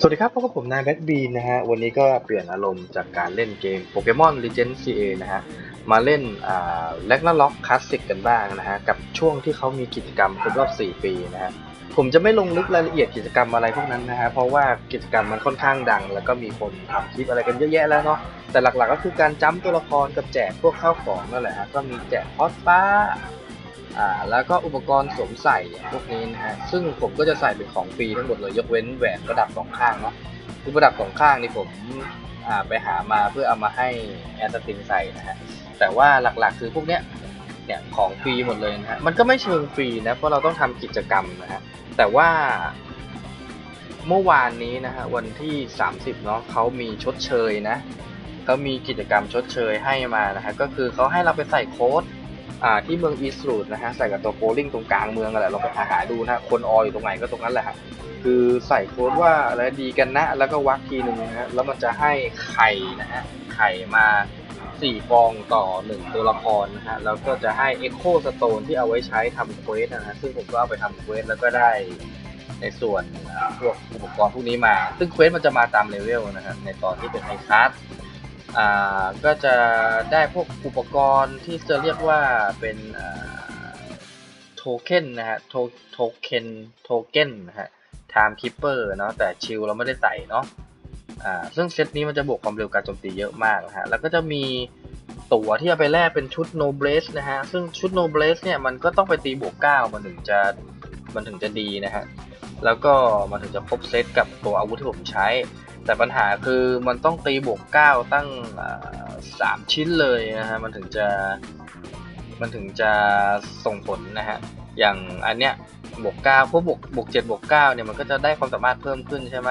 สวัสดีครับพบกับผมนายแบทบีนนะฮะ วันนี้ก็เปลี่ยนอารมณ์จากการเล่นเกมโปเกมอน Legend CA นะฮะ มาเล่นอ่าแลกนาล็อกคลาสสิกกันบ้างนะฮะ กับช่วงที่เขามีกิจกรรมครบรอบ 4 ปีนะฮะ ผมจะไม่ลงลึกรายละเอียดกิจกรรมอะไรพวกนั้นนะฮะ เพราะว่ากิจกรรมมันค่อนข้างดัง แล้วก็มีคนทำคลิปอะไรกันเยอะแยะแล้วเนาะ แต่หลักๆก็คือการจ้ำตัวละครกับแจกพวกข้าวของนั่นแหละฮะ ก็มีแจกพอสฟ้า อ่าแล้วก็อุปกรณ์สวมใส่พวกนี้นะฮะซึ่งผมก็จะใส่เป็นของฟรีทั้งหมดเลยยกเว้นแหวนประดับสองข้างเนาะคือประดับสองข้างนี่ผมอ่าไปหามาเพื่อเอามาให้แอสตินใส่นะฮะแต่ว่าหลักๆคือพวกเนี้ยเนี่ยของฟรีหมดเลยนะฮะมันก็ไม่เชิงฟรีนะเพราะเราต้องทำกิจกรรมนะฮะแต่ว่าเมื่อวานนี้นะฮะวันที่ 30เนาะเขามีชดเชยนะเขามีกิจกรรมชดเชยให้มานะฮะก็คือเขาให้เราไปใส่โค้ด อ่าที่เมืองอีสต์รูดนะฮะใส่กับตัวโปลิงตรงกลางเมืองนั่นแหละเราไปหาหาดูนะฮะคนอออยู่ตรงไหนก็ตรงนั้นแหละฮะคือใส่โค้ดว่าอะไรดีกันนะ แล้วก็วักทีหนึ่งนะฮะแล้วมันจะให้ไข่นะฮะไข่มาสี่ฟองต่อหนึ่งตัวละครนะฮะแล้วก็จะให้เอ็กโคสโตนที่เอาไว้ใช้ทำเควสนะฮะซึ่งผมก็เอาไปทำเควสแล้วก็ได้ในส่วนพวกอุปกรณ์พวกนี้มา ซึ่งเควสมันจะมาตามเลเวลนะฮะในตอนที่เป็นไอคัส อ่าก็จะได้พวกอุปกรณ์ที่จะเรียกว่าเป็นโทเค็นนะฮะโทโทเค็นโทเค็นนะฮะไทม์คิปเปอร์เนาะแต่ชิลเราไม่ได้ใส่เนาะอ่าซึ่งเซตนี้มันจะบวกความเร็วการโจมตีเยอะมากนะฮะแล้วก็จะมีตั๋วที่เอาไปแลกเป็นชุดโนเบลสนะฮะซึ่งชุดโนเบลสเนี่ยมันก็ต้องไปตีบวกเก้ามันถึงจะมันถึงจะดีนะฮะแล้วก็มันถึงจะครบเซตกับตัวอาวุธที่ผมใช้ แต่ปัญหาคือมันต้องตีบวกเก้าตั้งสามชิ้นเลยนะฮะมันถึงจะมันถึงจะส่งผลนะฮะอย่างอันเนี้ยบวกเก้าพวกบวกบวกเจ็ดบวกเก้าเนี่ยมันก็จะได้ความสามารถเพิ่มขึ้นใช่ไหม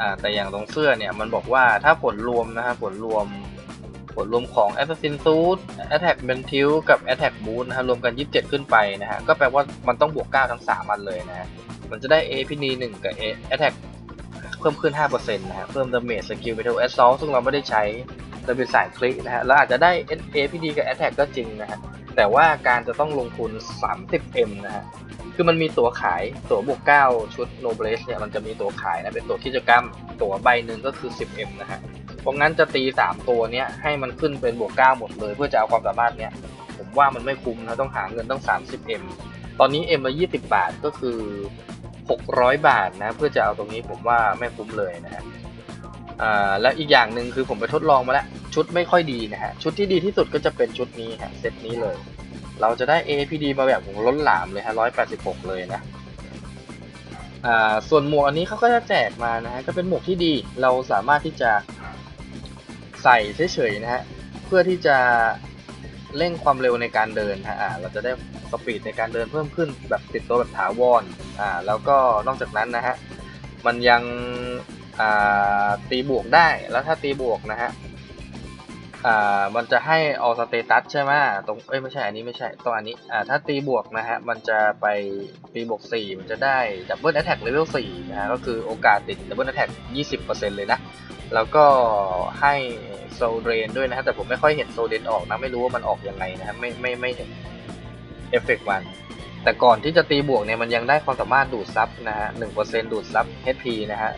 อ่าแต่อย่างตรงเสื้อเนี่ยมันบอกว่าถ้าผลรวมนะฮะผลรวมผลรวมของ Assassin Suit Attack b e n t i l กับ Attack Boot นะฮะรวมกัน 27 ขึ้นไปนะฮะก็แปลว่ามันต้องบวก 9 ทั้ง3อันเลยนะฮะมันจะได้ A p d 1กับ A Attack พิ่มขึ้น 5%นะฮะเพิ่มดาเมจสกิล Metal Assault ซึ่งเราไม่ได้ใช้เราเป็นสายคลิกนะฮะแล้วอาจจะได้ APD กับ Attack ก็จริงนะฮะแต่ว่าการจะต้องลงทุน 30M นะฮะคือมันมีตั๋วขายตั๋วบวก 9 ชุด Noblest เนี่ยมันจะมีตั๋วขายนะเป็นตั๋วกิจกรรม ตั๋วใบหนึ่งก็คือ 10M นะฮะเพราะงั้นจะตี 3 ตัวเนี้ยให้มันขึ้นเป็นบวก 9 หมดเลย เพื่อจะเอาความสามารถเนี้ยผมว่ามันไม่คุ้มนะต้องหาเงินต้อง 30M ตอนนี้ M ละ20 บาทก็คือ 600 บาทนะ เพื่อจะเอาตรงนี้ผมว่าไม่คุ้มเลยนะฮะอ่าและอีกอย่างหนึ่งคือผมไปทดลองมาแล้วชุดไม่ค่อยดีนะฮะชุดที่ดีที่สุดก็จะเป็นชุดนี้ฮะเซตนี้เลย เราจะได้ APD มาแบบของล้นหลามเลยฮะ186 เลยนะอ่าส่วนหมวกอันนี้เขาก็จะแจกมานะฮะก็เป็นหมวกที่ดีเราสามารถที่จะใส่เฉยๆนะฮะเพื่อที่จะ เร่งความเร็วในการเดินฮะอ่าเราจะได้สปีดในการเดินเพิ่มขึ้นแบบติดตัวแบบถาวรอ่าแล้วก็นอกจากนั้นนะฮะมันยังอ่าตีบวกได้แล้วถ้าตีบวกนะฮะ อ่ามันจะให้ออสเตตัสใช่ไหมตรงเอ้ยไม่ใช่อันนี้ไม่ใช่ตรงอันนี้อ่าถ้าตีบวกนะฮะมันจะไปตีบวก 4 มันจะได้ดับเบิลแอตแทกเลเวล4นะฮะก็คือโอกาสติดดับเบิลแอตแทก20%เลยนะ แล้วก็ให้โซเดรนด้วยนะฮะแต่ผมไม่ค่อยเห็นโซเดรนออกนะไม่รู้ว่ามันออกยังไงนะฮะไม่ไม่ไม่เห็นเอฟเฟกต์มันแต่ก่อนที่จะตีบวกเนี่ยมันยังได้ความสามารถดูดซับนะฮะหนึ่งเปอร์เซ็นต์ดูดซับ HP นะฮะ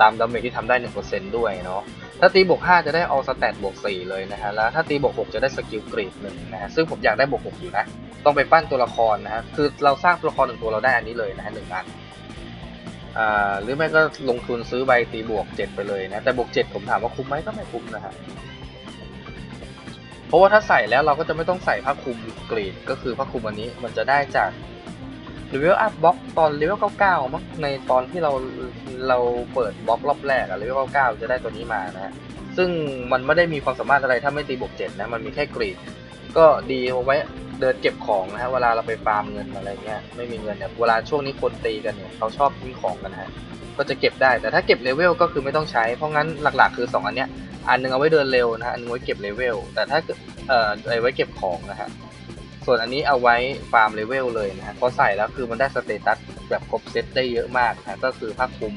ตามดาเมจที่ทำได้หนึ่งเปอร์เซ็นต์ด้วยเนาะถ้าตีบวกห้าจะได้ออสแตทบวกสี่เลยนะฮะแล้วถ้าตีบวกหกจะได้สกิลกรีดหนึ่งนะฮะซึ่งผมอยากได้บวกหกอยู่นะ ต้องไปปั้นตัวละครนะฮะคือเราสร้างตัวละครหนึ่งตัวเราได้อันนี้เลยนะฮะหนึ่งอันอ่าหรือไม่ก็ลงทุนซื้อใบตีบวกเจ็ดไปเลยนะแต่บวกเจ็ดผมถามว่าคุ้มไหมก็ไม่คุ้มนะฮะเพราะว่าถ้าใส่แล้วเราก็จะไม่ต้องใส่ผ้าคลุมกรีดก็คือผ้าคลุมอันนี้มันจะได้จาก เลเวลอัพบล็อกตอนเลเวล99มั้งในตอนที่เราเราเปิดบล็อกรอบแรกอะเลเวล99จะได้ตัวนี้มานะฮะซึ่งมันไม่ได้มีความสามารถอะไรถ้าไม่ตีบวกเจ็ดนะมันมีแค่กรีดก็ดีเอาไว้เดินเก็บของนะฮะเวลาเราไปฟาร์มเงินอะไรเงี้ยไม่มีเงินเนี่ยเวลาช่วงนี้คนตีกันเนี่ยเขาชอบทิ้งของกันนะฮะก็จะเก็บได้แต่ถ้าเก็บเลเวลก็คือไม่ต้องใช้เพราะงั้นหลักๆ คือ 2 อันเนี้ยอันหนึงเอาไว้เดินเร็วนะฮะอันนึงไว้เก็บเลเวลแต่ถ้าเกิดเอ่อไว้เก็บของนะฮะ ส่วนอันนี้เอาไว้ฟาร์มเลเวลเลยนะฮะพอใส่แล้วคือมันได้สเตตัสแบบครบเซตได้เยอะมากนะก็คือผ้าคลุม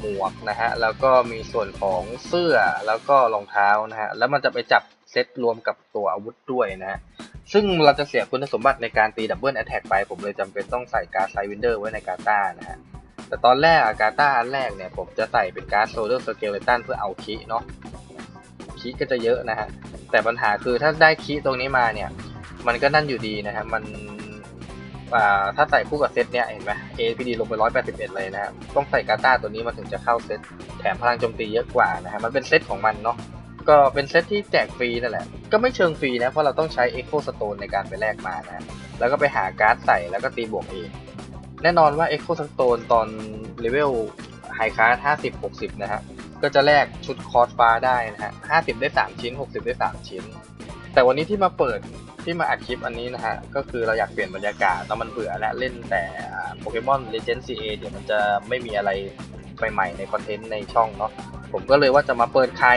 หมวกนะฮะแล้วก็มีส่วนของเสื้อแล้วก็รองเท้านะฮะแล้วมันจะไปจับเซตรวมกับตัวอาวุธด้วยนะฮะซึ่งเราจะเสียคุณสมบัติในการตีดับเบิลแอตแทกไป ผมเลยจำเป็นต้องใส่การไซวินเดอร์ไว้ในกาตานะฮะแต่ตอนแรกกาต้าอันแรกเนี่ยผมจะใส่เป็นการ์ดโซเดอร์สเกเลตันเพื่อเอาคีเนาะคีก็จะเยอะนะฮะแต่ปัญหาคือถ้าได้คีตรงนี้มาเนี่ย มันก็นั่นอยู่ดีนะฮะมันถ้าใส่คู่กับเซตเนี่ยเห็นไหม APD ลงไป 181 เลยนะฮะต้องใส่การ์ต้าตัวนี้มาถึงจะเข้าเซต แถมพลังโจมตีเยอะกว่านะฮะ มันเป็นเซตของมันเนาะ ก็เป็นเซตที่แจกฟรีนั่นแหละ ก็ไม่เชิงฟรีนะ เพราะเราต้องใช้ Echo Stone ในการไปแลกมานะฮะแล้วก็ไปหาการ์ดใส่แล้วก็ตีบวกเอง แน่นอนว่า Echo Stone ตอนเลเวลไฮคลาส50 60 นะฮะ ก็จะแลกชุดคอร์สฟ้าได้นะฮะ 50 ได้ 3 ชิ้น 60 ได้ 3 ชิ้น แต่วันนี้ที่มาเปิด ที่มาอัดคลิปอันนี้นะฮะ ก็คือเราอยากเปลี่ยนบรรยากาศแล้วมันเบื่อและเล่นแต่โปเกมอน Legend CA เดี๋ยวมันจะไม่มีอะไรใหม่ๆในคอนเทนต์ในช่องเนาะผมก็เลยว่าจะมาเปิดไข่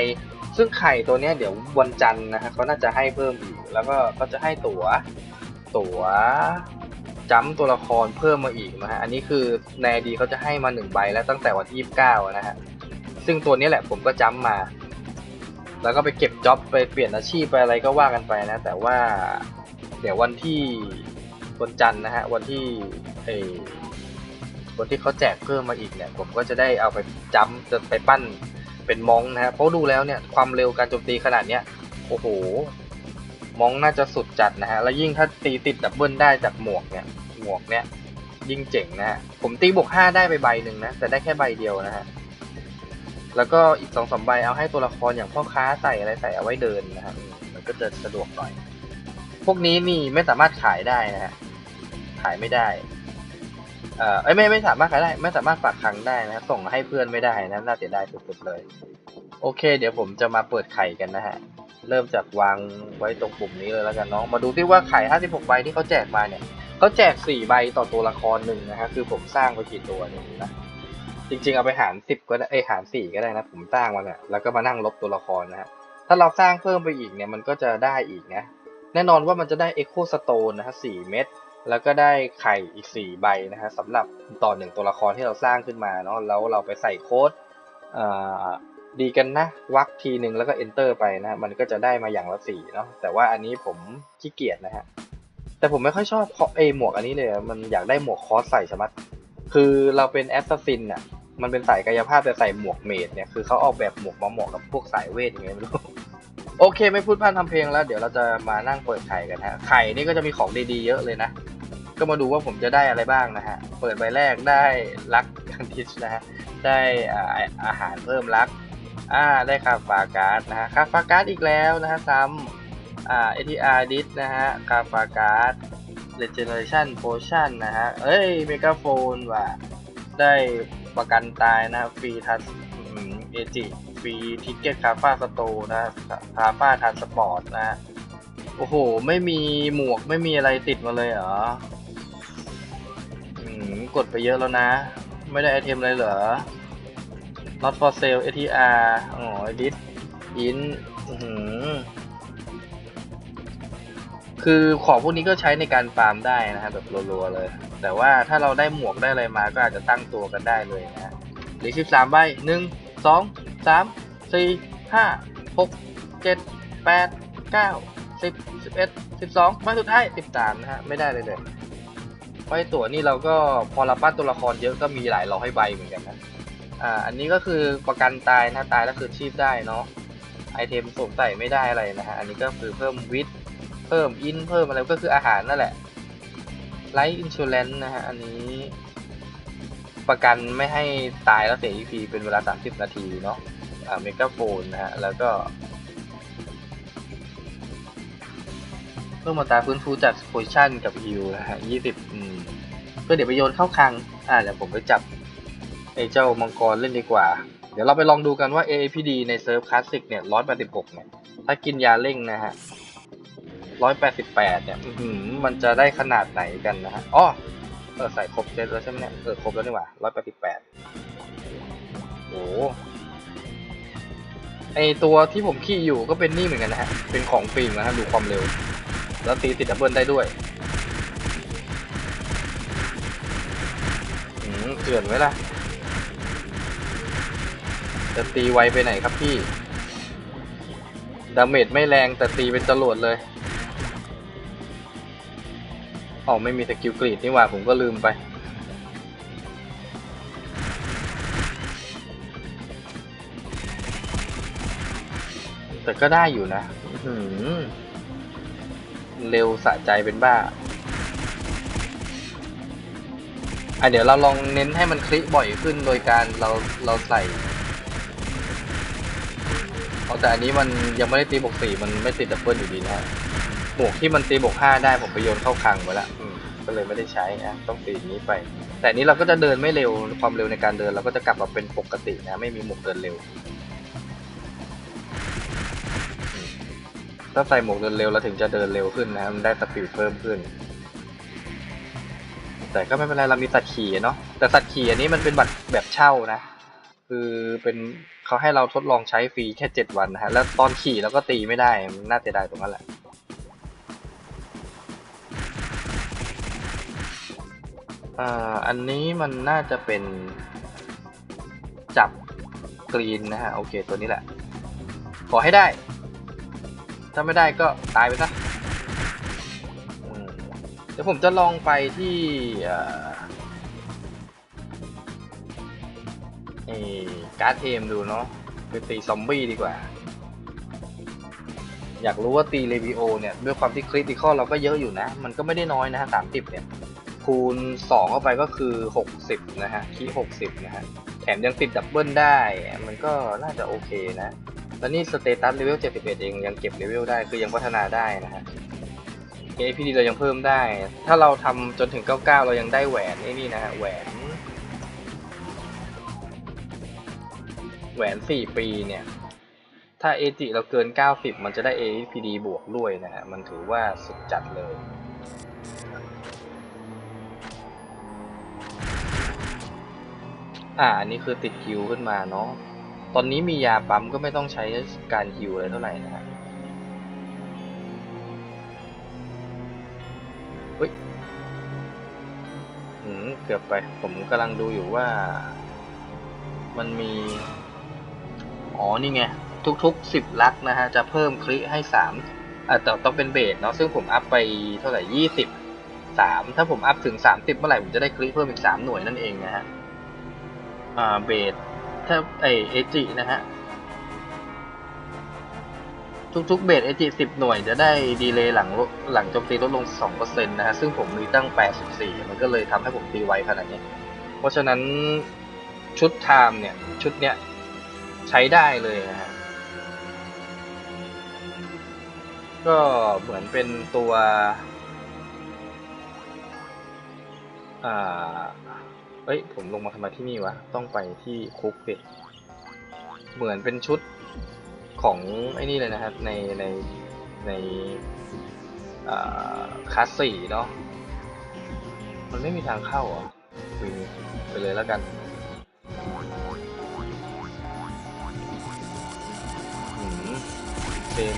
ซึ่งไข่ตัวนี้เดี๋ยววันจันทร์นะฮะเขาน่าจะให้เพิ่มอีกแล้วก็เขาจะให้ตั๋ว ตั๋วจัมตัวละครเพิ่มมาอีกนะฮะอันนี้คือในดีเขาจะให้มาหนึ่งใบแล้วตั้งแต่วันที่29นะฮะซึ่งตัวนี้แหละผมก็จัมมา แล้วก็ไปเก็บจ็อบไปเปลี่ยนอาชีพไปอะไรก็ว่ากันไปนะ แต่ว่าเดี๋ยววันที่วันจันทร์นะฮะวันที่เออวันที่เขาแจกเพิ่มมาอีกเนี่ย ผมก็จะได้เอาไปจัมป์จะไปปั้นเป็นมองนะฮะเพราะดูแล้วเนี่ยความเร็วการโจมตีขนาดเนี้ยโอ้โหมองน่าจะสุดจัดนะฮะแล้วยิ่งถ้าตีติดดับเบิลได้จากหมวกเนี่ยหมวกเนี่ยยิ่งเจ๋งนะฮะผมตีบวกห้าได้ไปใบหนึ่งนะแต่ได้แค่ใบเดียวนะฮะ แล้วก็อีกสองสามใบเอาให้ตัวละครอย่างพ่อค้าใส่อะไรใส่เอาไว้เดินนะฮะอืมมันก็จะสะดวกหน่อย พวกนี้นี่ไม่สามารถขายได้นะฮะขายไม่ได้เอ่อไม่ไม่สามารถขายได้ ไม่สามารถฝากคังได้นะส่งให้เพื่อนไม่ได้นะน่าเสียดายสุดๆเลย โอเค เดี๋ยวผมจะมาเปิดไข่กันนะฮะเริ่มจากวางไว้ตรงปุ่มนี้เลยแล้วกันเนาะมาดูที่ว่าไข่ 56 ใบที่เขาแจกมาเนี่ยเขาแจก 4 ใบต่อตัวละครหนึ่งนะฮะคือผมสร้างไปกี่ตัวเนี่ยนะ จริง ๆ เอาไปหาร10ก็ได้เอ้หาร4ก็ได้นะ ผมสร้างมาเนี่ยแล้วก็มานั่งลบตัวละครนะฮะถ้าเราสร้างเพิ่มไปอีกเนี่ยมันก็จะได้อีกนะแน่นอนว่ามันจะได้ Echo Stone นนะฮะ4เม็ดแล้วก็ได้ไข่อีก 4 ใบนะฮะสำหรับต่อหนึ่งตัวละครที่เราสร้างขึ้นมาเนาะแล้วเราไปใส่โค้ดอ่าดีกันนะ วักทีหนึ่งแล้วก็ enter ไปนะ มันก็จะได้มาอย่างละสี่เนาะแต่ว่าอันนี้ผมขี้เกียจนะฮะแต่ผมไม่ค่อยชอบเพราะไอหมวกอันนี้เลย มันอยากได้หมวกคอสใส่ใช่ไหมคือเราเป็นแอสซัสซินอะ มันเป็นสายกายภาพแต่ใส่หมวกเมดเนี่ยคือเขาออกแบบหมวกมาเหมาะกับพวกสายเวทยังไงไม่รู้โอเค ไม่พูดพร่ำทำเพลงแล้ว เดี๋ยวเราจะมานั่งเปิดไข่กันฮะไข่นี่ก็จะมีของดีๆเยอะเลยนะ ก็มาดูว่าผมจะได้อะไรบ้างนะฮะ เปิดใบแรกได้ลักกันทิชนะฮะได้อาอาหารเพิ่มลักอ่าได้คาฟาการ์ดนะฮะคาฟาการ์ดอีกแล้วนะฮะซ้ำอ่า ATR ดิสนะฮะคาฟาการ์ด Regeneration Potion นะฮะเอ้ยเมกาโฟนว่ะได้ ประกันตายนะฟรีทันเอจิฟรีทิกเก็ตคาฟ้าสโตนะคาฟ้าทันสปอร์ตนะโอ้โห ไม่มีหมวกไม่มีอะไรติดมาเลยเหรออืมกดไปเยอะแล้วนะ ไม่ได้ไอเทมเลยเหรอ not for sale ATR อ๋อ edit in อือ คือของพวกนี้ก็ใช้ในการฟาร์มได้นะฮะแบบรัวๆเลย แต่ว่าถ้าเราได้หมวกได้อะไรมาก็อาจจะตั้งตัวกันได้เลยนะฮะหลือสิบสามใบหนึ่งสองสามสี่ห้าหกเจ็ดแปดเก้าสิบสิบเอ็ดสิบสองใบสุดท้ายสิบสามนะฮะไม่ได้เลยเลยไอ้ตัวนี้เราก็พอเราปั้นตัวละครเยอะก็มีหลายร้อยใบเหมือนกันนะอ่าอันนี้ก็คือประกันตายนะตายแล้วคือชีพได้เนาะไอเทมสวมใส่ไม่ได้อะไรนะฮะอันนี้ก็คือเพิ่มวิท เพิ่มอินเพิ่มอะไรก็คืออาหารนั่นแหละไลท์อินชูแลนนะฮะอันนี้ประกันไม่ให้ตายแล้วเสีย EP เป็นเวลา 30 นาทีเนาะอ่าเมกาโฟนนะฮะ แล้วก็เพิ่มมาตราฟื้นฟูจากโพชั่นกับฮิวนะฮะ 20 อืมก็เดี๋ยวไปโยนเข้าคัง อ่าเดี๋ยวผมไปจับไอ้เจ้ามังกรเล่นดีกว่า เดี๋ยวเราไปลองดูกันว่า AAPD ในเซิร์ฟคลาสสิกเนี่ย 186 เนี่ย ถ้ากินยาเร่งนะฮะ 188 เนี่ยอื้อหือมันจะได้ขนาดไหนกันนะฮะอ๋อเออใส่ครบเซตแล้วใช่ไหมเนี่ยเออครบแล้วนี่หว่า188 โอ้ไอตัวที่ผมขี่อยู่ก็เป็นนี่เหมือนกันนะฮะ เป็นของฟิล์มนะฮะดูความเร็ว แล้วตีติดดับเบิลได้ด้วยอืมเกลื่อนไว้ละจะตีไวไปไหนครับพี่ ดาเมจไม่แรงแต่ตีเป็นจรวดเลย อ๋อไม่มีสกิลกรีดนี่หว่าผมก็ลืมไป แต่ก็ได้อยู่นะเร็วสะใจเป็นบ้า อะเดี๋ยวเราลองเน้นให้มันคลิกบ่อยขึ้นโดยการเราเราใส่เอาแต่อันนี้มันยังไม่ได้ตีปกสีมันไม่ติดดับเบิลอยู่ดีนะ ฮะหมวกที่มันตีบวกห้าได้ผมไปโยนเข้าคลังไว้ละอืมก็เลยไม่ได้ใช้นะต้องตีนี้ไป แต่นี้เราก็จะเดินไม่เร็วความเร็วในการเดิน เราก็จะกลับมาเป็นปกตินะไม่มีหมวกเดินเร็ว ถ้าใส่หมวกเดินเร็วเราถึงจะเดินเร็วขึ้นนะมันได้สปีดเพิ่มขึ้น แต่ก็ไม่เป็นไรเรามีสัตว์ขี่เนาะแต่สัตว์ขี่อันนี้มันเป็นบัตรแบบเช่านะ คือเป็นเขาให้เราทดลองใช้ฟรีแค่เจ็ดวันนะฮะแล้วตอนขี่เราก็ตีไม่ได้มันน่าเสียดายตรงนั้นแหละ อ่าอันนี้มันน่าจะเป็นจับกรีนนะฮะ โอเคตัวนี้แหละ ขอให้ได้ ถ้าไม่ได้ก็ตายไปซะเดี๋ยวผมจะลองไปที่เออการ์ดเทมดูเนาะไปตีซอมบี้ดีกว่า อยากรู้ว่าตีเลวิโอเนี่ย ด้วยความที่คริติคอลเราก็เยอะอยู่นะ มันก็ไม่ได้น้อยนะฮะสามสิบเนี่ย คูณ 2 เข้าไปก็คือ 60 นะฮะคี60 นะฮะ แถมยังติดดับเบิลได้ มันก็น่าจะโอเคนะ แล้วนี่สเตตัสเลเวล 71 เอง ยังเก็บเลเวลได้ คือยังพัฒนาได้นะฮะ APD เรายังเพิ่มได้ ถ้าเราทำจนถึง 99 เรายังได้แหวนไอ้นี่นะฮะ แหวน แหวน 4 ปีเนี่ยถ้า AG เราเกิน 90 มันจะได้ APD บวกด้วยนะฮะ มันถือว่าสุดจัดเลย อ่าอันนี้คือติดฮิวขึ้นมาเนาะ ตอนนี้มียาปั๊มก็ไม่ต้องใช้การฮิวอะไรเท่าไหร่นะฮะเฮ้ยอืมเกือบไป ผมกำลังดูอยู่ว่า มันมี อ๋อ นี่ไง ทุกๆสิบลักนะฮะ จะเพิ่มคลิให้สามอ่าแต่ต้องเป็นเบสเนาะ ซึ่งผมอัพไปเท่าไหร่ยี่สิบสามถ้าผมอัพถึงสามสิบเมื่อไหร่ ผมจะได้คลิเพิ่มอีกสามหน่วยนั่นเองนะฮะ อ่าเบสถ้าไอเอจินะฮะ ทุกๆเบสเอจิสิบหน่วยจะได้ดีเลย์หลังหลังโจมตีลดลงสองเปอร์เซ็นต์นะฮะ ซึ่งผมมีตั้งแปดสิบสี่มันก็เลยทำให้ผมตีไวขนาดนี้ เพราะฉะนั้นชุดไทม์เนี่ย ชุดเนี้ยใช้ได้เลยนะฮะ ก็เหมือนเป็นตัว อ่า เอ้ย ผมลงมาทำไมที่นี่วะ ต้องไปที่คุกสิเหมือนเป็นชุดของไอ้นี่เลยนะครับ ในในในคลาสสี่เนาะ มันไม่มีทางเข้าอะวิ่งไปเลยแล้วกัน หืมเซม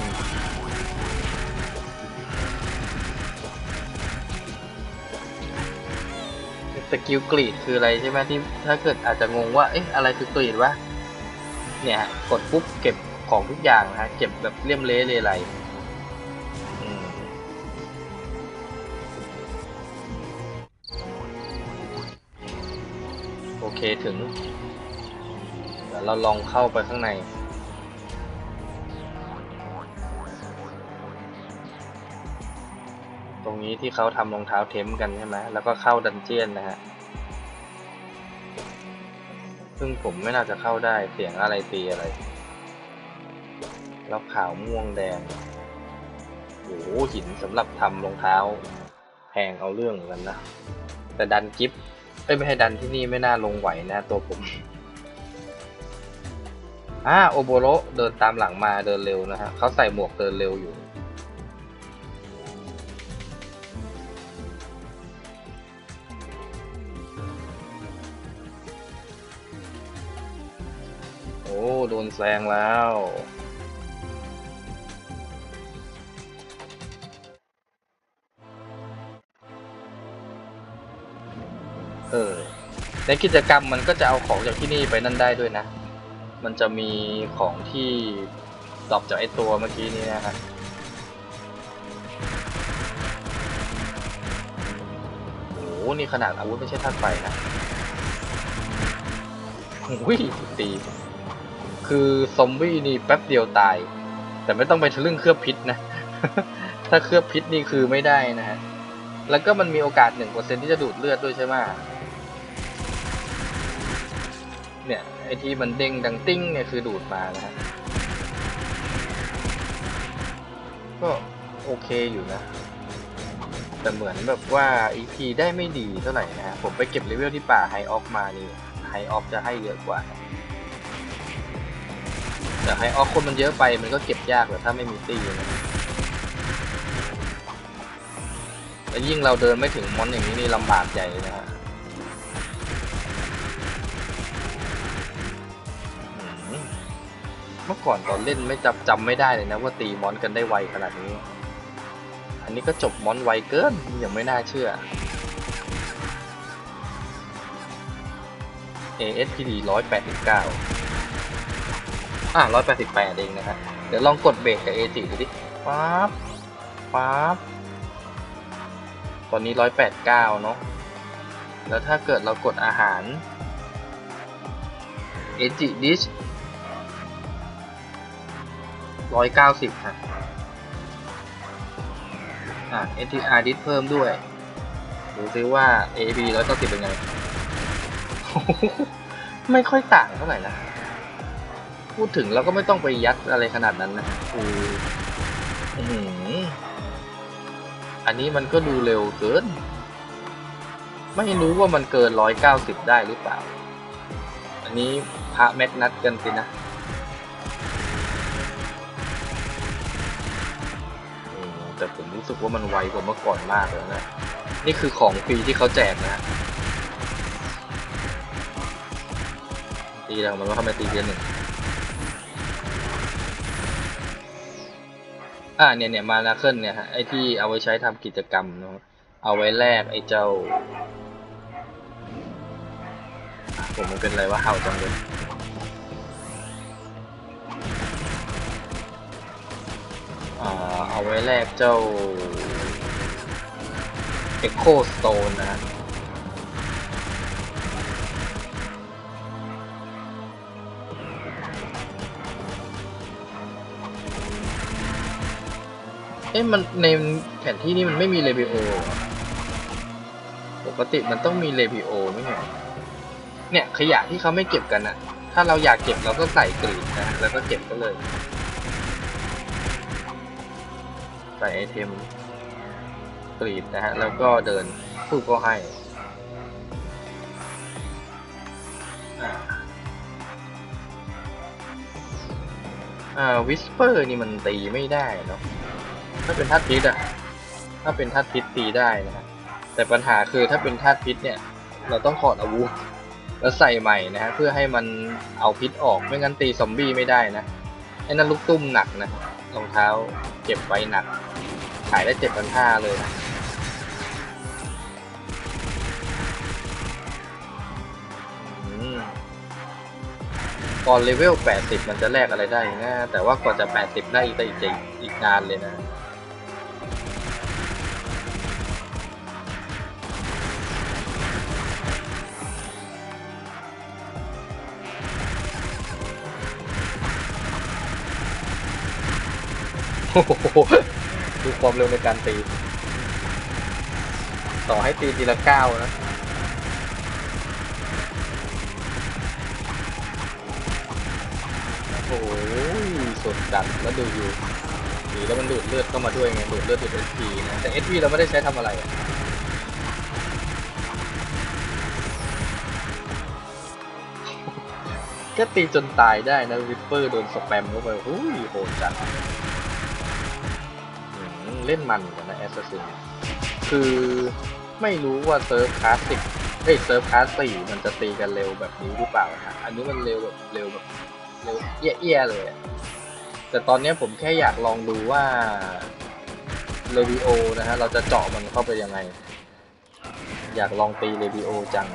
สกิลกรีดคืออะไรใช่ไหมที่ถ้าเกิดอาจจะงงว่าเอ๊ะอะไรคือกรีดวะเนี่ยกดปุ๊บเก็บของทุกอย่างนะฮะเก็บแบบเลี่ยมเละเลยไรโอเคถึงเดี๋ยวเราลองเข้าไปข้างใน รงนี้ที่เขาทำรองเท้าเทมกันใช่ไหมแล้วก็เข้าดันเจียนนะฮะ ซึ่งผมไม่น่าจะเข้าได้เสียงอะไรตีอะไร แล้วขาวม่วงแดง โอ้โหหินสำหรับทำรองเท้าแพงเอาเรื่องเหมือนกันนะ แต่ดันกิฟเอ้ยไม่ให้ดันที่นี่ไม่น่าลงไหวนะตัวผมอ่าโอโบโรเดินตามหลังมาเดินเร็วนะฮะเขาใส่หมวกเดินเร็วอยู่ อ้โดนแซงแล้วเออในกิจกรรมมันก็จะเอาของจากที่นี่ไปนั่นได้ด้วยนะ มันจะมีของที่ดรอปจากไอตัวเมื่อกี้นี้นะฮะโอ้โหนี่ขนาดอาวุธไม่ใช่ธาตุไฟนะโอ้ยตี คือซอมบี้นี่แป๊บเดียวตาย แต่ไม่ต้องไปทะลึ่งเคลือบพิษนะ ถ้าเคลือบพิษนี่คือไม่ได้นะฮะ แล้วก็มันมีโอกาสหนึ่งเปอร์เซ็นที่จะดูดเลือดด้วยใช่ไหมเนี่ยไอที่มันเด้งดังติ้งเนี่ยคือดูดมานะฮะ ก็โอเคอยู่นะ แต่เหมือนแบบว่า EP ได้ไม่ดีเท่าไหร่นะฮะ ผมไปเก็บเลเวลที่ป่าไฮออฟมานี่ไฮออฟจะให้เยอะกว่า แต่ไฮออฟคนมันเยอะไปมันก็เก็บยากแต่ถ้าไม่มีตีนะแล้วยิ่งเราเดินไม่ถึงมอนอย่างนี้นี่ลำบากใหญ่เลยนะฮะเมื่อก่อนตอนเล่นไม่จำจำไม่ได้เลยนะว่าตีมอนกันได้ไวขนาดนี้ อันนี้ก็จบมอนไวเกินยังไม่น่าเชื่อ ASPD 189 อะ188เองนะฮะเดี๋ยวลองกดเบรกกับ A4 ดูดิป๊าบป๊าบตอนนี้189เนาะแล้วถ้าเกิดเรากดอาหาร a g dish 190ฮะอะ NTR dish เพิ่มด้วยดูซิว่า AB 190 เป็นไง ไม่ค่อยต่างเท่าไหร่นะ พูดถึงเราก็ไม่ต้องไปยัดอะไรขนาดนั้นนะคืออื้โหอันนี้มันก็ดูเร็วเกิน ไม่รู้ว่ามันเกินร้อยเกาสิบได้หรือเปล่า อันนี้พระแมกนัดกันสินะแต่ผมรู้สึกว่ามันไวกว่าเมื่อก่อนมากเลยนะ นี่คือของฟรีที่เขาแจกนะตีแล้วมันว่าทำไมตีเดือนหนึ่ง อ่าเนี่ยเนี่ยมานาเคิลเนี่ยฮะไอที่เอาไว้ใช้ทำกิจกรรมเนาะเอาไว้แลกไอเจ้า ผมมันเป็นอะไรวะเห่าจังเลยอ่าเอาไว้แลกเจ้า Echo Stone นะฮะ อ๊ะมันในแผนที่นี่มันไม่มีเรบิโอ ปกติมันต้องมีเรบิโอไม่ใช่เนี่ยขยะที่เขาไม่เก็บกันอะถ้าเราอยากเก็บเราก็ใส่กรีดนะแล้วก็เก็บก็เลย ใส่ไอเทมกรีดนะฮะ แล้วก็เดินผู้ก็ให้อ่าวิสเปอร์นี่มันตีไม่ได้เนาะ ถ้าเป็นธาตุพิษอะถ้าเป็นธาตุพิษตีได้นะฮะแต่ปัญหาคือถ้าเป็นธาตุพิษเนี่ย เราต้องถอดอาวุธ แล้วใส่ใหม่นะฮะเพื่อให้มันเอาพิษออกไม่งั้นตีซอมบี้ไม่ได้นะไอ้นั่นลูกตุ้มหนักนะรองเท้าเก็บไว้หนัก ขายได้เจ็ดพันห้าเลยนะอืมก่อนเลเวล 80 มันจะแลกอะไรได้นะ แต่ว่ากว่าจะ 80 ได้อีกอีกอีกนานเลยนะ ดูความเร็วในการตี ต่อให้ตีทีละเก้านะโอ้ยสดจัดแล้วดูอยู่ดีแล้วมันดูดเลือดเข้ามาด้วยไงดูดเลือดดูดเอสพีนะแต่เอสพีเราไม่ได้ใช้ทำอะไรอะแค่ตีจนตายได้นะวิปเปอร์โดนสแปมเข้าไปโอ้ยโหดจัด เล่นมันกันนะแอสซัสซินคือไม่รู้ว่าเซิร์ฟคลาสสิกเอ้ยเซิร์ฟคลาสสี่มันจะตีกันเร็วแบบนี้หรือเปล่านะอันนี้มันเร็วแบบเร็วแบบเร็วเอี้ยๆเลย แต่ตอนนี้ผมแค่อยากลองดูว่าเรดิโอนะฮะเราจะเจาะมันเข้าไปยังไง อยากลองตีเรดิโอจัง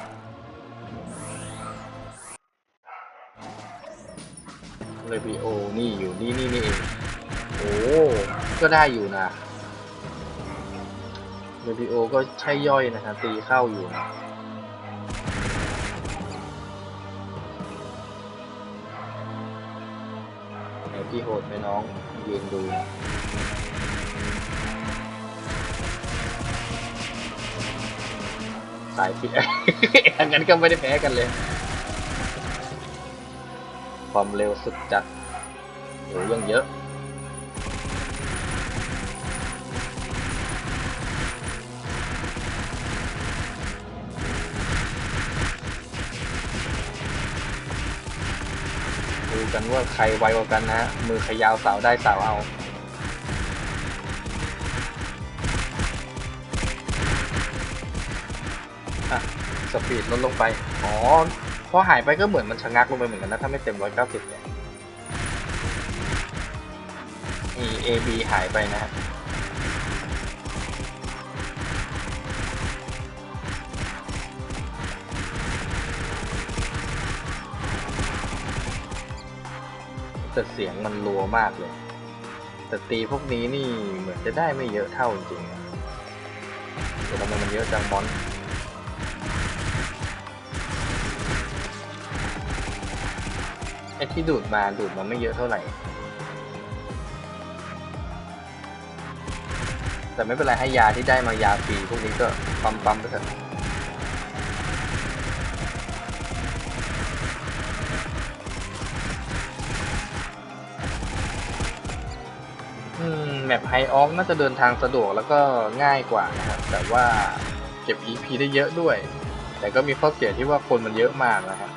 เรดิโอนี่อยู่นี่นี่นี่เองโอ้ก็ได้อยู่นะ เรดิโอก็ใช่ย่อยนะฮะตีเข้าอยู่นะไอพี่โหดไหมน้องยืนดูสายผิดอันนั้นก็ไม่ได้แพ้กันเลย ความเร็วสุดจัดโหยังเยอะ กันว่าใครไวกว่ากันนะ มือขยาวสาวได้สาวเอาอะสปีดลดลงไป อ๋อ พอหายไปก็เหมือนมันชะงักลงไปเหมือนกันนะ ถ้าไม่เต็มร้อยเก้าสิบเนี่ยมี A B หายไปนะฮะ แต่เสียงมันรัวมากเลย แต่ตีพวกนี้นี่เหมือนจะได้ไม่เยอะเท่าจริงๆแต่ทำไมมันเยอะจังมอนไอ้ที่ดูดมาดูดมาไม่เยอะเท่าไหร่ แต่ไม่เป็นไรให้ยาที่ได้มายาฟรีพวกนี้ก็ปั๊มปั๊มๆไปเถอะ แมปไฮออฟน่าจะเดินทางสะดวกแล้วก็ง่ายกว่านะครับแต่ว่าเก็บ EP ได้เยอะด้วย แต่ก็มีข้อเสียที่ว่าคนมันเยอะมากนะครับ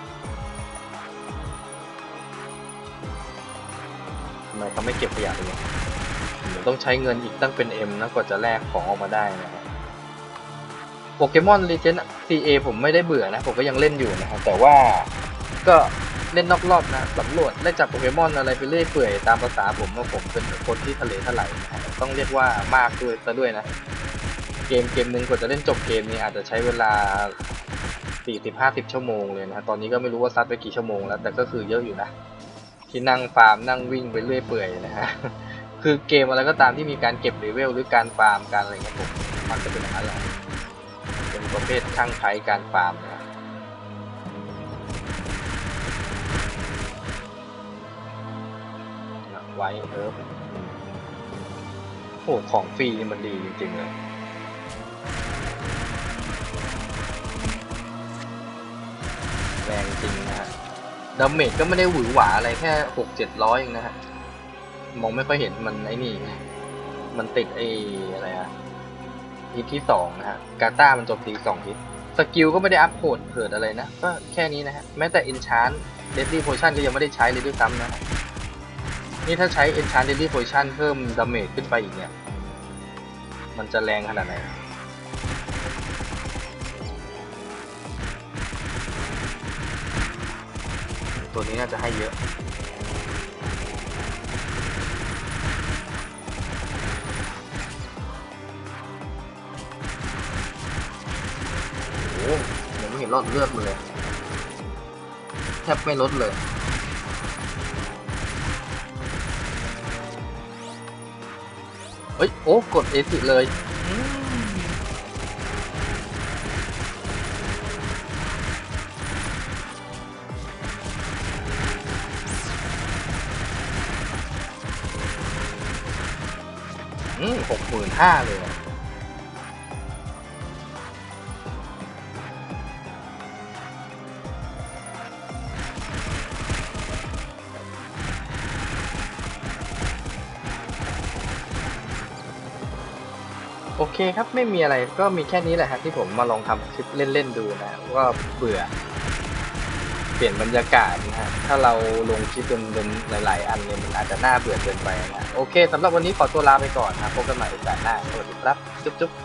ทำไมเขาไม่เก็บขยะเลยเนี่ยเดี๋ยวต้องใช้เงินอีกตั้งเป็น M นะกว่าจะแลกของออกมาได้นะครับโปเกมอน Legend CA ผมไม่ได้เบื่อนะ ผมก็ยังเล่นอยู่นะครับแต่ว่าก็ เล่นนอกรอบนะสำรวจได้จับโปเกมอนอะไรไปเรื่อยเปื่อยตามภาษาผมว่าผมเป็นคนที่ทะเลทลายนะต้องเรียกว่ามากด้วยซะด้วยนะ เกมเกมหนึ่งกว่าจะเล่นจบเกมนี้อาจจะใช้เวลา40-50 ชั่วโมงเลยนะฮะตอนนี้ก็ไม่รู้ว่าซัดไปกี่ชั่วโมงแล้วแต่ก็คือเยอะอยู่นะที่นั่งฟาร์มนั่งวิ่งไปเรื่อยเปื่อยนะฮะคือเกมอะไรก็ตามที่มีการเก็บเลเวลหรือการฟาร์มการอะไรเงี้ยผมมันจะเป็นอย่างนั้นแหละเป็นประเภทช่างใช้การฟาร์มนะ ไว้เออโอ้ของฟรีมันดีจริงๆเลยแรงจริงนะฮะดาเมจก็ไม่ได้หวือหวาอะไรแค่หกเจ็ดร้อยเองนะฮะ มองไม่ค่อยเห็นมันไอ้นี่ มันติดไอ้อะไรอะฮิตที่สองนะฮะ กาต้ามันจมตีสองฮิต สกิลก็ไม่ได้อัพโหดเผิดอะไรนะ ก็แค่นี้นะฮะ แม้แต่ Enchant Deadly Potion ก็ยังไม่ได้ใช้เลยด้วยซ้ำนะ นี่ถ้าใช้ Enchant Deadly Potion เพิ่มดาเมจขึ้นไปอีกเนี่ย มันจะแรงขนาดไหนตัวนี้น่าจะให้เยอะ โอ้โหยังไม่เห็นรอดเลือดมันเลย แทบไม่ลดเลย ฮ้ย โอ้ กดเอสิเลยอืมหกหมื่นห้าเลย เคครับไม่มีอะไรก็มีแค่นี้แหละครับที่ผมมาลองทำคลิปเล่นๆดูนะว่าเบื่อ เปลี่ยนบรรยากาศนะฮะถ้าเราลงคลิปเป็นๆหลาย ๆ อันเนี่ยมันอาจจะน่าเบื่อเกินไปนะโอเคสำหรับวันนี้ขอตัวลาไปก่อนนะพบกันใหม่โอกาสหน้าสวัสดีครับจุ๊บๆ